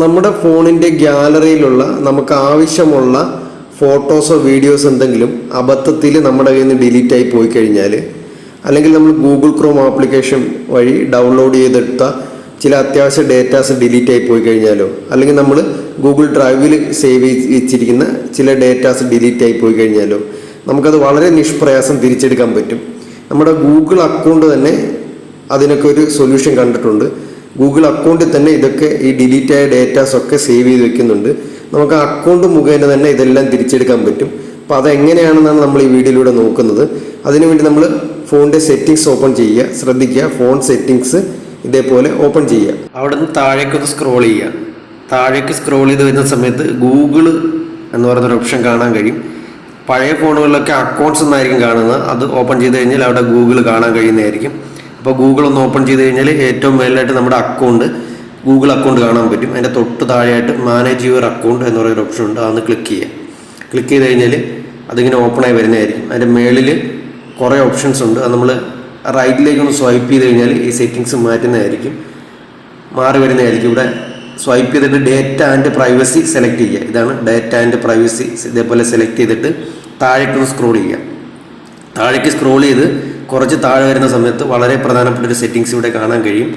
നമ്മുടെ ഫോണിന്റെ ഗ്യാലറിയിലുള്ള നമുക്ക് ആവശ്യമുള്ള ഫോട്ടോസോ വീഡിയോസ് എന്തെങ്കിലും അബദ്ധത്തിൽ നമ്മുടെ കയ്യിൽ നിന്ന് ഡിലീറ്റ് ആയി പോയി കഴിഞ്ഞാൽ അല്ലെങ്കിൽ നമ്മൾ ഗൂഗിൾ ക്രോം ആപ്ലിക്കേഷൻ വഴി ഡൗൺലോഡ് ചെയ്തെടുത്ത ചില അത്യാവശ്യ ഡേറ്റാസ് ഡിലീറ്റ് ആയി പോയി കഴിഞ്ഞാലോ അല്ലെങ്കിൽ നമ്മൾ ഗൂഗിൾ ഡ്രൈവിൽ സേവ് വെച്ചിരിക്കുന്ന ചില ഡേറ്റാസ് ഡിലീറ്റ് ആയി പോയി കഴിഞ്ഞാലോ നമുക്കത് വളരെ നിഷ്പ്രയാസം തിരിച്ചെടുക്കാൻ പറ്റും. നമ്മുടെ ഗൂഗിൾ അക്കൗണ്ട് തന്നെ അതിനൊക്കെ ഒരു സൊല്യൂഷൻ കണ്ടിട്ടുണ്ട്. ഗൂഗിൾ അക്കൗണ്ടിൽ തന്നെ ഇതൊക്കെ ഈ ഡിലീറ്റ് ആയ ഡേറ്റാസ് ഒക്കെ സേവ് ചെയ്ത് വെക്കുന്നുണ്ട്. നമുക്ക് അക്കൗണ്ട് മുഖേന തന്നെ ഇതെല്ലാം തിരിച്ചെടുക്കാൻ പറ്റും. അപ്പോൾ അതെങ്ങനെയാണെന്നാണ് നമ്മൾ ഈ വീഡിയോയിലൂടെ നോക്കുന്നത്. അതിനുവേണ്ടി നമ്മൾ ഫോണിന്റെ സെറ്റിങ്സ് ഓപ്പൺ ചെയ്യുക. ശ്രദ്ധിക്കുക. ഫോൺ സെറ്റിങ്സ് ഇതേപോലെ ഓപ്പൺ ചെയ്യുക. അവിടെ നിന്ന് താഴേക്കൊന്ന് സ്ക്രോൾ ചെയ്യുക. താഴേക്ക് സ്ക്രോൾ ചെയ്ത് വരുന്ന സമയത്ത് ഗൂഗിൾ എന്ന് പറയുന്നൊരു ഓപ്ഷൻ കാണാൻ കഴിയും. പഴയ ഫോണുകളിലൊക്കെ അക്കൗണ്ട്സ് എന്നായിരിക്കും കാണുന്നത്. അത് ഓപ്പൺ ചെയ്ത് കഴിഞ്ഞാൽ അവിടെ ഗൂഗിൾ കാണാൻ കഴിയുന്നതായിരിക്കും. അപ്പോൾ ഗൂഗിൾ ഒന്ന് ഓപ്പൺ ചെയ്ത് കഴിഞ്ഞാൽ ഏറ്റവും മേലായിട്ട് നമ്മുടെ അക്കൗണ്ട് ഗൂഗിൾ അക്കൗണ്ട് കാണാൻ പറ്റും. അതിന്റെ തൊട്ട് താഴെയായിട്ട് മാനേജ് യുവർ അക്കൗണ്ട് എന്ന് പറയുന്ന ഓപ്ഷൻ ഉണ്ട്. അതൊന്ന് ക്ലിക്ക് ചെയ്യുക. ക്ലിക്ക് ചെയ്ത് കഴിഞ്ഞാൽ അതിങ്ങനെ ഓപ്പണായി വരുന്നതായിരിക്കും. അതിന്റെ മേളിൽ കുറേ ഓപ്ഷൻസ് ഉണ്ട്. അത് നമ്മൾ റൈറ്റിലേക്ക് ഒന്ന് സ്വൈപ്പ് ചെയ്ത് കഴിഞ്ഞാൽ ഈ സെറ്റിങ്സ് മാറ്റുന്നതായിരിക്കും. മാറി വരുന്നതായിരിക്കും. ഇവിടെ സ്വൈപ്പ് ചെയ്തിട്ട് ഡേറ്റ ആൻഡ് പ്രൈവസി സെലക്ട് ചെയ്യുക. ഇതാണ് ഡേറ്റ ആൻഡ് പ്രൈവസി ഇതേപോലെ സെലക്ട് ചെയ്തിട്ട് താഴേക്കൊന്ന് സ്ക്രോൾ ചെയ്യുക. താഴേക്ക് സ്ക്രോൾ ചെയ്ത് കുറച്ച് താഴെ വരുന്ന സമയത്ത് വളരെ പ്രധാനപ്പെട്ട ഒരു സെറ്റിങ്സ് ഇവിടെ കാണാൻ കഴിയും.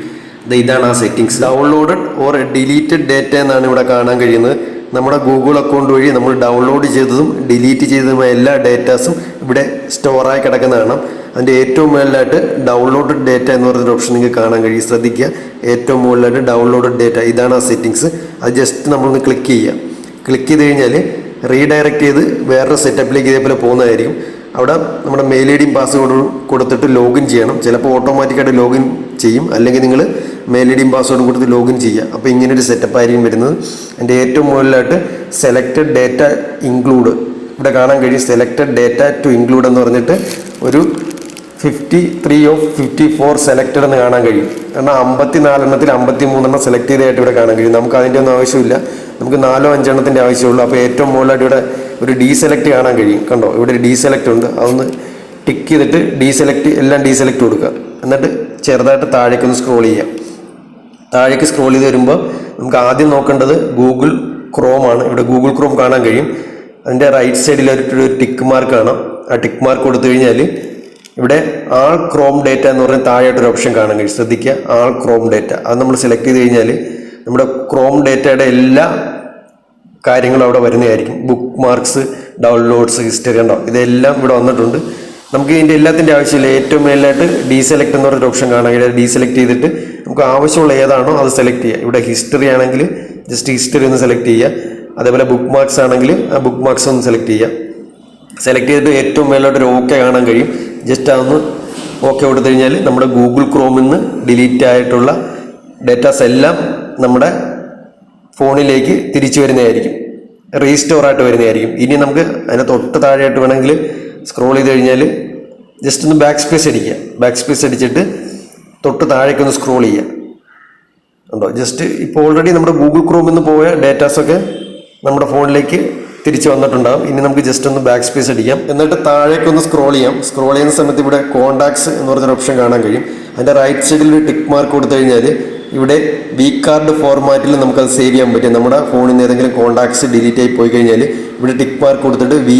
ഇതാണ് ആ settings downloaded or deleted data എന്നാണ് ഇവിടെ കാണാൻ കഴിയുന്നത്. നമ്മുടെ ഗൂഗിൾ അക്കൗണ്ട് വഴി നമ്മൾ ഡൗൺലോഡ് ചെയ്തതും ഡിലീറ്റ് ചെയ്തതുമായ എല്ലാ ഡേറ്റാസും ഇവിടെ സ്റ്റോറായി കിടക്കുന്നതാണ് അതിന്റെ ഏറ്റവും മുകളിലായിട്ട് ഡൗൺലോഡഡ് ഡേറ്റ എന്ന് പറയുന്ന ഓപ്ഷൻ നിങ്ങൾക്ക് കാണാൻ കഴിയും. ശ്രദ്ധിക്കുക. ഏറ്റവും മുകളിലായിട്ട് ഡൗൺലോഡഡ് ഡേറ്റ ഇതാണ് ആ സെറ്റിങ്സ് അത് ജസ്റ്റ് നമ്മളൊന്ന് ക്ലിക്ക് ചെയ്യുക. ക്ലിക്ക് ചെയ്ത് കഴിഞ്ഞാൽ റീഡയറക്റ്റ് ചെയ്ത് വേറൊരു സെറ്റപ്പിലേക്ക് ഇതേപോലെ പോകുന്നതായിരിക്കും. അവിടെ നമ്മുടെ മെയിൽ ഐ ഡിയും പാസ്വേഡും കൊടുത്തിട്ട് ലോഗിൻ ചെയ്യണം. ചിലപ്പോൾ ഓട്ടോമാറ്റിക്കായിട്ട് ലോഗിൻ ചെയ്യും. അല്ലെങ്കിൽ നിങ്ങൾ മെയിൽ ഐ ഡിയും പാസ്വേഡും കൊടുത്ത് ലോഗിൻ ചെയ്യുക. അപ്പോൾ ഇങ്ങനെ ഒരു സെറ്റപ്പ് ആയിരിക്കും വരുന്നത്. എന്റെ ഏറ്റവും മുകളിലായിട്ട് സെലക്റ്റഡ് ഡേറ്റ ഇൻക്ലൂഡ് ഇവിടെ കാണാൻ കഴിയും സെലക്റ്റഡ് ഡേറ്റ ടു ഇൻക്ലൂഡ് എന്ന് പറഞ്ഞിട്ട് ഒരു fifty three of fifty four selected എന്ന് കാണാൻ കഴിയും. കാരണം അമ്പത്തി നാലെണ്ണത്തിൽ അമ്പത്തി മൂന്നെണ്ണം സെലക്ട് ചെയ്തതായിട്ട് ഇവിടെ കാണാൻ കഴിയും. നമുക്ക് അതിന്റെ ഒന്നും ആവശ്യമില്ല. നമുക്ക് നാലോ അഞ്ചെണ്ണത്തിന്റെ ആവശ്യമുള്ളൂ. അപ്പോൾ ഏറ്റവും മുകളിലായിട്ട് ഇവിടെ ഒരു ഡീ സെലക്ട് കാണാൻ കഴിയും. കണ്ടോ? ഇവിടെ ഒരു ഡീ സെലക്ട് ഉണ്ട്. അതൊന്ന് ടിക്ക് ചെയ്തിട്ട് ഡീ സെലക്ട് എല്ലാം ഡീ സെലക്ട് കൊടുക്കുക. എന്നിട്ട് ചെറുതായിട്ട് താഴേക്കൊന്ന് സ്ക്രോൾ ചെയ്യാം. താഴേക്ക് സ്ക്രോൾ ചെയ്ത് വരുമ്പോൾ നമുക്ക് ആദ്യം നോക്കേണ്ടത് ഗൂഗിൾ ക്രോം ആണ്. ഇവിടെ ഗൂഗിൾ ക്രോം കാണാൻ കഴിയും. അതിന്റെ റൈറ്റ് സൈഡിൽ ഒരു ടിക്ക് മാർക്ക് കാണാം. ആ ടിക്ക് മാർക്ക് കൊടുത്തു കഴിഞ്ഞാൽ ഇവിടെ ആൾ ക്രോം ഡേറ്റ എന്ന് പറഞ്ഞാൽ താഴെയായിട്ടൊരു ഓപ്ഷൻ കാണാൻ കഴിയും. ശ്രദ്ധിക്കുക ആൾ ക്രോം ഡേറ്റ അത് നമ്മൾ സെലക്ട് ചെയ്ത് കഴിഞ്ഞാൽ നമ്മുടെ ക്രോം ഡേറ്റയുടെ എല്ലാ കാര്യങ്ങളും അവിടെ വരുന്നതായിരിക്കും. ബുക്ക് മാർക്സ് ഡൗൺലോഡ്സ് ഹിസ്റ്ററി ഉണ്ടാവും ഇതെല്ലാം ഇവിടെ വന്നിട്ടുണ്ട്. നമുക്ക് ഇതിന്റെ എല്ലാത്തിന്റെ ആവശ്യമില്ല. ഏറ്റവും മേലിലായിട്ട് ഡീസെലക്ട് എന്ന് പറഞ്ഞൊരു ഓപ്ഷൻ കാണാം. ഇവിടെ ഡി ഡീസെലക്ട് ചെയ്തിട്ട് നമുക്ക് ആവശ്യമുള്ള ഏതാണോ അത് സെലക്ട് ചെയ്യുക ഇവിടെ ഹിസ്റ്ററി ആണെങ്കിൽ ജസ്റ്റ് ഹിസ്റ്ററി ഒന്ന് സെലക്ട് ചെയ്യുക. അതേപോലെ ബുക്ക് മാർക്സ് ആണെങ്കിൽ ആ ബുക്ക് മാർക്സ് ഒന്ന് സെലക്ട് ചെയ്യുക. സെലക്ട് ചെയ്തിട്ട് ഏറ്റവും മേലോട്ട് ഒരു ഓക്കെ കാണാൻ കഴിയും. ജസ്റ്റ് അതൊന്ന് ഓക്കെ കൊടുത്തു കഴിഞ്ഞാൽ നമ്മുടെ ഗൂഗിൾ ക്രോമിൽ നിന്ന് ഡിലീറ്റ് ആയിട്ടുള്ള ഡേറ്റാസ് എല്ലാം നമ്മുടെ ഫോണിലേക്ക് തിരിച്ചു വരുന്നതായിരിക്കും. റീസ്റ്റോർ ആയിട്ട് വരുന്നതായിരിക്കും. ഇനി നമുക്ക് അതിന് തൊട്ട് താഴെയായിട്ട് വേണമെങ്കിൽ സ്ക്രോൾ ചെയ്ത് കഴിഞ്ഞാൽ ജസ്റ്റ് ഒന്ന് ബാക്ക് സ്പേസ് അടിക്കുക. ബാക്ക് സ്പേസ് അടിച്ചിട്ട് തൊട്ട് താഴേക്ക് ഒന്ന് സ്ക്രോൾ ചെയ്യുക. ഉണ്ടോ ജസ്റ്റ് ഇപ്പോൾ ഓൾറെഡി നമ്മുടെ ഗൂഗിൾ ക്രോമിൽ നിന്ന് പോയ ഡേറ്റാസൊക്കെ നമ്മുടെ ഫോണിലേക്ക് തിരിച്ച് വന്നിട്ടുണ്ടാകും ഇനി നമുക്ക് ജസ്റ്റ് ഒന്ന് ബാക്ക് സ്പേസ് അടിക്കാം. എന്നിട്ട് താഴേക്ക് ഒന്ന് സ്ക്രോൾ ചെയ്യാം. സ്ക്രോൾ ചെയ്യുന്ന സമയത്ത് ഇവിടെ കോണ്ടാക്ട്സ് എന്ന് പറഞ്ഞൊരു ഓപ്ഷൻ കാണാൻ കഴിയും. അതിന്റെ റൈറ്റ് സൈഡിൽ ഒരു ടിക്ക് മാർക്ക് കൊടുത്തു കഴിഞ്ഞാൽ ഇവിടെ വി കാർഡ് ഫോർമാറ്റിൽ നമുക്കത് സേവ് ചെയ്യാൻ പറ്റും. നമ്മുടെ ഫോണിൽ നിന്ന് ഏതെങ്കിലും കോൺടാക്ട്സ് ഡിലീറ്റ് ആയി പോയി കഴിഞ്ഞാൽ ഇവിടെ ടിക്ക് മാർക്ക് കൊടുത്തിട്ട് വി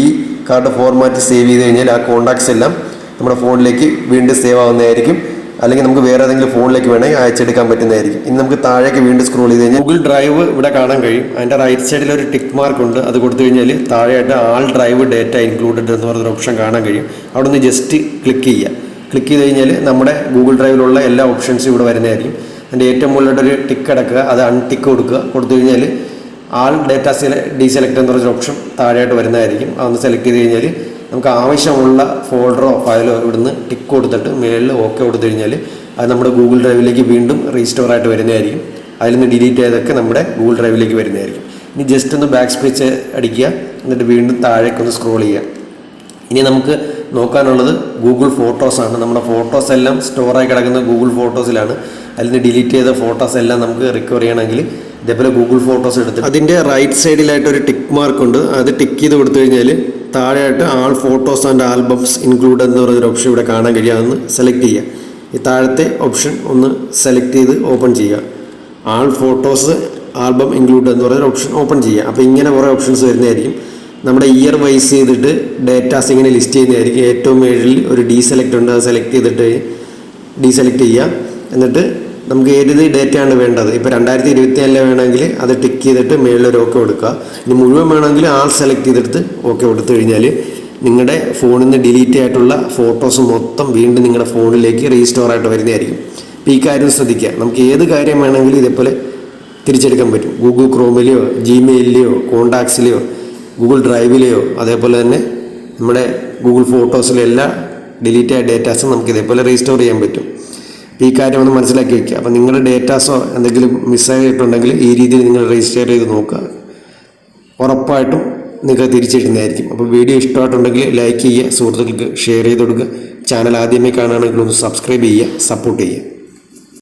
കാർഡ് ഫോർമാറ്റ് സേവ് ചെയ്ത് കഴിഞ്ഞാൽ ആ കോൺടാക്ട്സ് എല്ലാം നമ്മുടെ ഫോണിലേക്ക് വീണ്ടും സേവ് ആവുന്നതായിരിക്കും. അല്ലെങ്കിൽ നമുക്ക് വേറെ ഏതെങ്കിലും ഫോണിലേക്ക് വേണമെങ്കിൽ അയച്ചെടുക്കാൻ പറ്റുന്നതായിരിക്കും. ഇനി നമുക്ക് താഴേക്ക് വീണ്ടും സ്ക്രോൾ ചെയ്ത് കഴിഞ്ഞാൽ ഗൂഗിൾ ഡ്രൈവ് ഇവിടെ കാണാൻ കഴിയും. അതിന്റെ റൈറ്റ് സൈഡിൽ ഒരു ടിക്ക് മാർക്ക് ഉണ്ട്. അത് കൊടുത്തു കഴിഞ്ഞാൽ താഴെയായിട്ട് ആൾ ഡ്രൈവ് ഡേറ്റ ഇൻക്ലൂഡഡ് എന്ന് പറഞ്ഞൊരു ഓപ്ഷൻ കാണാൻ കഴിയും. അവിടെ നിന്ന് ജസ്റ്റ് ക്ലിക്ക് ചെയ്യുക. ക്ലിക്ക് ചെയ്ത് കഴിഞ്ഞാൽ നമ്മുടെ ഗൂഗിൾ ഡ്രൈവിലുള്ള എല്ലാ ഓപ്ഷൻസും ഇവിടെ വരുന്നതായിരിക്കും. അതിന്റെ ഏറ്റവും മുകളിലോട്ടൊരു ടിക്ക് അടക്കുക അത് അൺടിക്ക് കൊടുക്കുക. കൊടുത്തു കഴിഞ്ഞാൽ ആൾ ഡേറ്റ സെല ഡീസെലക്ട് എന്ന് പറഞ്ഞൊരു ഓപ്ഷൻ താഴെയായിട്ട് വരുന്നതായിരിക്കും. അതൊന്ന് സെലക്ട് ചെയ്ത് കഴിഞ്ഞാൽ നമുക്ക് ആവശ്യമുള്ള ഫോൾഡറോ ഫയലോ ഇവിടുന്ന് ടിക്ക് കൊടുത്തിട്ട് മേളിൽ ഓക്കെ കൊടുത്തു കഴിഞ്ഞാൽ അത് നമ്മുടെ ഗൂഗിൾ ഡ്രൈവിലേക്ക് വീണ്ടും റീസ്റ്റോർ ആയിട്ട് വരുന്നതായിരിക്കും. അതിൽ നിന്ന് ഡിലീറ്റ് ചെയ്തൊക്കെ നമ്മുടെ ഗൂഗിൾ ഡ്രൈവിലേക്ക് വരുന്നതായിരിക്കും. ഇനി ജസ്റ്റ് ഒന്ന് ബാക്ക് സ്പേസ് അടിക്കുക. എന്നിട്ട് വീണ്ടും താഴേക്കൊന്ന് സ്ക്രോൾ ചെയ്യുക. ഇനി നമുക്ക് നോക്കാനുള്ളത് ഗൂഗിൾ ഫോട്ടോസാണ് നമ്മുടെ ഫോട്ടോസ് എല്ലാം സ്റ്റോറായി കിടക്കുന്ന ഗൂഗിൾ ഫോട്ടോസിലാണ് അതിൽ നിന്ന് ഡിലീറ്റ് ചെയ്ത ഫോട്ടോസ് എല്ലാം നമുക്ക് റിക്കവർ ചെയ്യണമെങ്കിൽ ഇതേപോലെ ഗൂഗിൾ ഫോട്ടോസ് എടുത്ത് അതിന്റെ റൈറ്റ് സൈഡിലായിട്ട് ഒരു ടിക്ക് മാർക്ക് ഉണ്ട്. അത് ടിക്ക് ചെയ്ത് കൊടുത്തു കഴിഞ്ഞാൽ താഴെയായിട്ട് all photos and albums include എന്ന് പറയുന്നൊരു ഓപ്ഷൻ ഇവിടെ കാണാൻ കഴിയാമെന്ന് സെലക്ട് ചെയ്യുക. ഈ താഴത്തെ ഓപ്ഷൻ ഒന്ന് സെലക്ട് ചെയ്ത് ഓപ്പൺ ചെയ്യുക. ആൾ ഫോട്ടോസ് ആൽബം ഇൻക്ലൂഡ് എന്ന് പറയുന്ന ഓപ്ഷൻ ഓപ്പൺ ചെയ്യുക. അപ്പോൾ ഇങ്ങനെ കുറേ ഓപ്ഷൻസ് വരുന്നതായിരിക്കും. നമ്മുടെ ഇയർ വൈസ് ചെയ്തിട്ട് ഡേറ്റാസ് ഇങ്ങനെ ലിസ്റ്റ് ചെയ്യുന്നതായിരിക്കും. ഏറ്റവും മേളിൽ ഒരു ഡി സെലക്ട് ഉണ്ട് അത് സെലക്ട് ചെയ്തിട്ട് ഡി സെലക്ട് ചെയ്യുക. എന്നിട്ട് നമുക്ക് ഏത് ആണ് വേണ്ടത്? ഇപ്പോൾ രണ്ടായിരത്തി ഇരുപത്തി നാലിലെ വേണമെങ്കിൽ അത് ടിക്ക് ചെയ്തിട്ട് മേളിലൊരു ഓക്കെ കൊടുക്കുക. ഇനി മുഴുവൻ വേണമെങ്കിൽ ആൾ സെലക്ട് ചെയ്തെടുത്ത് ഓക്കെ കൊടുത്തു കഴിഞ്ഞാൽ നിങ്ങളുടെ ഫോണിൽ നിന്ന് ഡിലീറ്റ് ആയിട്ടുള്ള ഫോട്ടോസ് മൊത്തം വീണ്ടും നിങ്ങളുടെ ഫോണിലേക്ക് റീസ്റ്റോർ ആയിട്ട് വരുന്നതായിരിക്കും. അപ്പോൾ ഈ കാര്യം ശ്രദ്ധിക്കുക. നമുക്ക് ഏത് കാര്യം വേണമെങ്കിലും ഇതേപോലെ തിരിച്ചെടുക്കാൻ പറ്റും. ഗൂഗിൾ ക്രോമിലെയോ ജിമെയിലിലെയോ കോണ്ടാക്ട്സിലെയോ ഗൂഗിൾ ഡ്രൈവിലെയോ അതേപോലെ തന്നെ നമ്മുടെ ഗൂഗിൾ ഫോട്ടോസിലെ എല്ലാ ഡിലീറ്റ് ആയ ഡേറ്റാസും നമുക്ക് ഇതേപോലെ റീസ്റ്റോർ ചെയ്യാൻ പറ്റും. ഈ കാര്യം ഒന്ന് മനസ്സിലാക്കി വയ്ക്കുക അപ്പോൾ നിങ്ങളുടെ ഡേറ്റാസോ എന്തെങ്കിലും മിസ്സായിട്ടുണ്ടെങ്കിൽ ഈ രീതിയിൽ നിങ്ങൾ രജിസ്റ്റർ ചെയ്ത് നോക്കുക. ഉറപ്പായിട്ടും നിങ്ങൾക്ക് തിരിച്ചു കിട്ടുന്നതായിരിക്കും അപ്പോൾ വീഡിയോ ഇഷ്ടമായിട്ടുണ്ടെങ്കിൽ ലൈക്ക് ചെയ്യുക സുഹൃത്തുക്കൾക്ക് ഷെയർ ചെയ്ത് കൊടുക്കുക. ചാനൽ ആദ്യമേ കാണുകയാണെങ്കിൽ ഒന്ന് സബ്സ്ക്രൈബ് ചെയ്യുക സപ്പോർട്ട് ചെയ്യുക.